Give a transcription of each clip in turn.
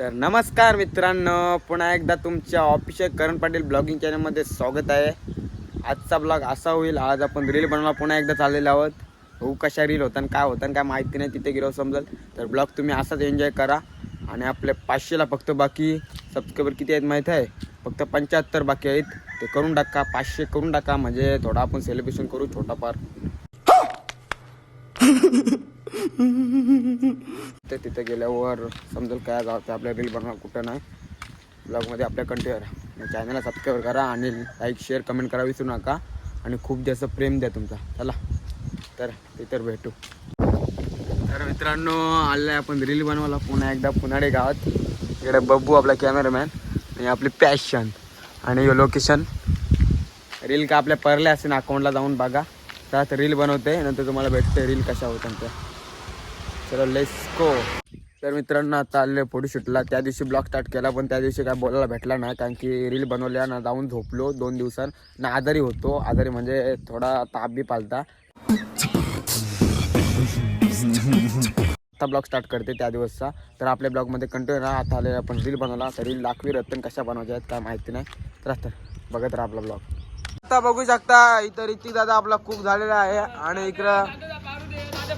तर नमस्कार मित्रांनो पुन्हा एकदा तुमच्या ऑफिशियल करण पाटील ब्लॉगिंग चॅनलमध्ये स्वागत आहे. आजचा ब्लॉग असा होईल आज आपण रील बनवला पुन्हा एकदा चाललेलो आहोत. हो कशा रील होता काय होतं काय माहिती नाही तिथे गेलो समजेल. तर ब्लॉग तुम्ही असाच एन्जॉय करा. आणि आपल्या पाचशेला फक्त बाकी सबस्क्रायबर किती आहेत माहीत आहे? फक्त पंच्याहत्तर बाकी आहेत. ते करून टाका पाचशे करून टाका म्हणजे थोडा आपण सेलिब्रेशन करू छोटाफार. ते तिथे गेल्यावर समजेल काय जायचं आपल्या रील बनवा कुठं नाही. ब्लॉगमध्ये आपल्या कंटिन्यू चॅनलला सबस्क्राईब करा आणि लाईक शेअर कमेंट करा विसरू नका. आणि खूप जास्त प्रेम द्या तुमचा. चला तर तिथं भेटू. तर मित्रांनो आलं आपण रील बनवायला पुन्हा एकदा पुनाडे गावात. इकडे बब्बू आपला कॅमेरामॅन आणि आपली पॅशन आणि यो लोकेशन रील का आपल्या परल्या असेल अकाउंटला जाऊन बघा. त्यात रील बनवते. नंतर तुम्हाला भेटते रील कशा होतात त्या. चलो लेस्को गो तर मित्रांनो आता आले फोटोशूटला त्या दिवशी ब्लॉग स्टार्ट केला पण त्या दिवशी काय बोलायला भेटला नाही कारण की रील बनवल्या ना जाऊन झोपलो दोन दिवसां ना आजारी होतो. आजारी म्हणजे थोडा ताप बी पालता. आता ब्लॉग स्टार्ट करते त्या दिवसचा. तर आपल्या ब्लॉगमध्ये कंटिन्यू राहा. आता आले आपण रील बनवला. तर रील दाखवी रत्न कशा बनवायच्या आहेत काय माहिती नाही. तर आता बघत राहा आपला ब्लॉग आता बघू शकता इतर ऋतिक दादा आपला खूप झालेला आहे. आणि इकडं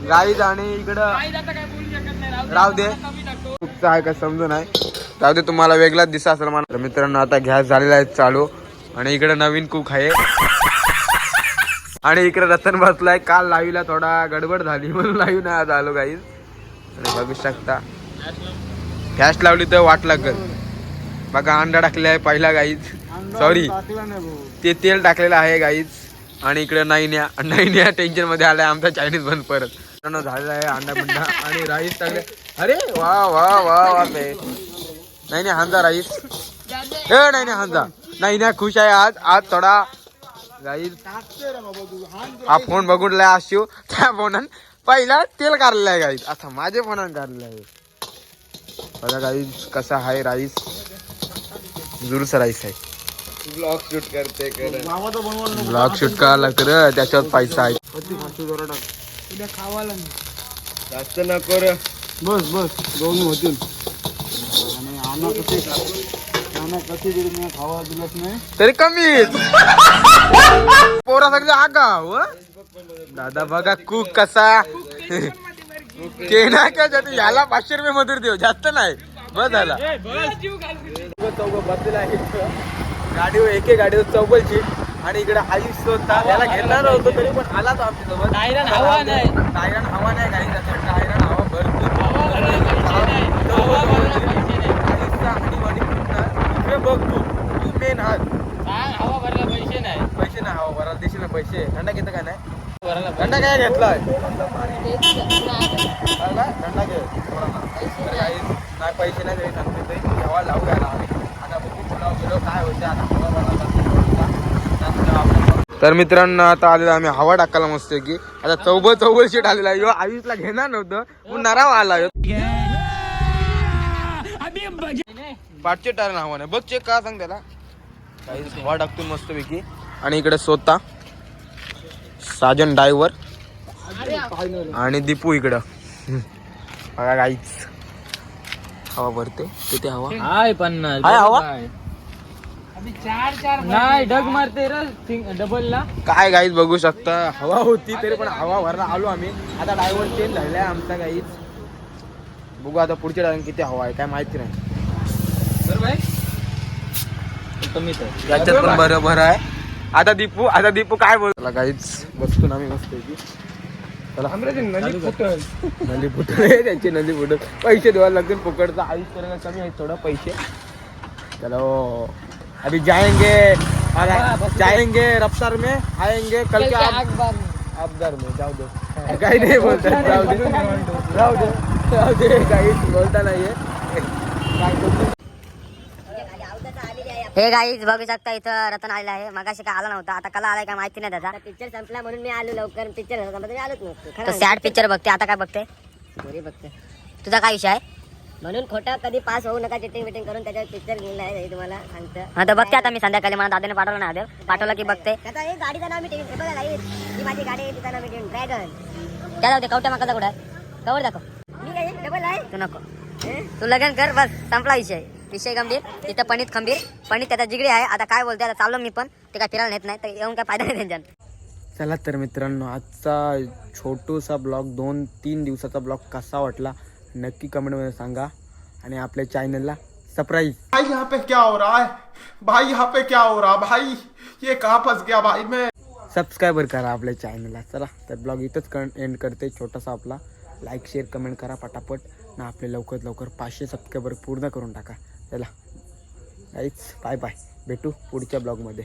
गाईज आणि इकडं राहू दे कुकचं आहे का समजू नाही राहू दे तुम्हाला वेगळाच दिसा असेल मला मित्रांनो आता गॅस झालेला आहे चालू. आणि इकडे नवीन कुक आहे. आणि इकडे रतन बसलाय. काल लाईव्हला थोडा गडबड झाली म्हणून लाईव्ह नाही आज आलो गाईज. आणि बघू शकता. गॅस लावली तर वाट लागल. बघा अंडा टाकले आहे पहिला गाईज. सॉरी ते तेल टाकलेलं आहे गाईज. आणि इकडे नाईन्या नाईन्या टेन्शनमध्ये आलाय आमचा चायनीज बंद परत. झालेला आहे अंडा बिंडा आणि राईस टाकले. अरे वा वा वा वा नाही ना हांजा राईस हे नाही ना हांजा. नाही ना खुश आहे आज. आज थोडा राईस हा फोन बघून लय शिव त्या फोनान पहिला तेल काढलेलं आहे गाईस आता माझे फोनान काढलेलं आहे. बघा गाईस कसा आहे राईस जुरूस राईस आहे. ब्लॉग शूट करते कर ब्लॉग शूट करायला कर त्याच्यात पैसा आहे. जास्त नको रे. बस बस. दोन होतील. आणि आणा कसे आणा कसे दिली मी खावा दिलत नाही. तरी कमीच हा हो? दादा बघा कुक कसा. केना का जाते याला पाचशे रुपये मजूर देऊ? जास्त नाही. बस झाला. गाडीवर एके गाडीवर सीट आणि इकडे आयुष होता याला घेणार होतो तरी पण आला तो आमच्यासोबत टायरन हवा नाही. टायरन हवा नाही. काही टायरन हवा भरपूर इकडे बघ तू? तू मेन हात हवा भरायला पैसे नाही. पैसे नाही हवा भरायला देशील ना पैसे? थंडा घेतं काय नाही? भरायला थंडा काय घेतलाय? थंडा घे. नाही. पैसे नाही जेव्हा लावू घ्यायला तर मित्रांनो आता आलेलो आम्ही हवा टाकायला मस्त की आता चौबल चौबल सीट आलेला आहे. आयुषला घेणार नव्हतं. पण नराव आला. पाठचे टायर हवा नाही. बघ चेक का सांग त्याला. काही हवा टाकतो मस्त पैकी. आणि इकडे स्वतः साजन डायव्हर आणि दीपू इकडं. बघा काहीच हवा भरते. तिथे हवा? हाय पन्नास. हाय हवा? नाही डग मारते र डबल ला. काय गाईच बघू शकता. हवा होती तरी पण हवा भरला आलो आम्ही. आता डायव्हर चेंज झालाय आमचा गाईच बघू आता पुढच्या डायव्हर किती हवा आहे काय माहिती नाही. याच्यात पण बरोबर आहे. आता दीपू आता दीपू काय बोल गाईच बसतो ना आम्ही मस्त नली फुटल. आहे त्यांचे नली फुटल. पैसे द्यायला लागतील फुकटचा. आयुष करायला कमी आहे थोडं पैसे. चलो अभी जाएंगे और जाएंगे रफ्तार में आएंगे कल के आप अबदार में जाऊ दे काही नाही बोलतात जाऊ दे जाऊ दे जाऊ दे काही बोलता नाहीये बोलतो? हे गाईज बघू शकता इथं रतन आलेला आहे. मगाशी काय आला नव्हता आता कला आलाय काय माहिती नाही त्याचा पिक्चर संपला म्हणून मी आलो लवकर. पिक्चर आलोच नसतो तो सॅड पिक्चर बघते आता काय बघते? बघते. तुझा काय विषय आहे? म्हणून खोटा कधी पास होऊ नका चिटिंग बिटिंग करून त्याच्यावर पिक्चर गेलेला आहे हे तुम्हाला सांगतं. हा तर बघते आता मी संध्याकाळी मला दादाने पाठवलं ना आदेव पाठवलं की बघते. त्याचा हे गाडीचं नाव मी ठेवीन हे बघा ही माझी गाडी आहे तिचं नाव मी ठेवीन ड्रॅगन त्या जाऊ दे कवट्या माकाचा कुठं आहे कवर दाखव. मी काय डबल आहे? तू नको. तू लग्न कर बस संपला विषय. विषय गंभीर तिथं पणित खंबीर. पणित त्याचा जिगडी आहे आता काय बोलते आता चाललो मी पण. ते काय फिरायला नेत नाही तर येऊन काय फायदा नाही त्यांच्यात. चला तर मित्रांनो आजचा छोटूसा ब्लॉग दोन तीन दिवसाचा ब्लॉग कसा वाटला? नक्की कमेंटमध्ये सांगा. आणि आपल्या चॅनलला सरप्राईज भाई यहाँ पे क्या हो रहा है? भाई यहाँ पे क्या हो रहा? भाई ये कहाँ फंस गया भाई मैं? सबस्क्राईबर करा आपल्या चॅनलला चला तर ब्लॉग इथंच कर एंड करते. छोटासा आपला. लाईक शेअर कमेंट करा पटापट. ना आपले लवकरात लवकर पाचशे सबस्क्रायबर पूर्ण करून टाका. चला. गाईच बाय बाय भेटू पुढच्या ब्लॉगमध्ये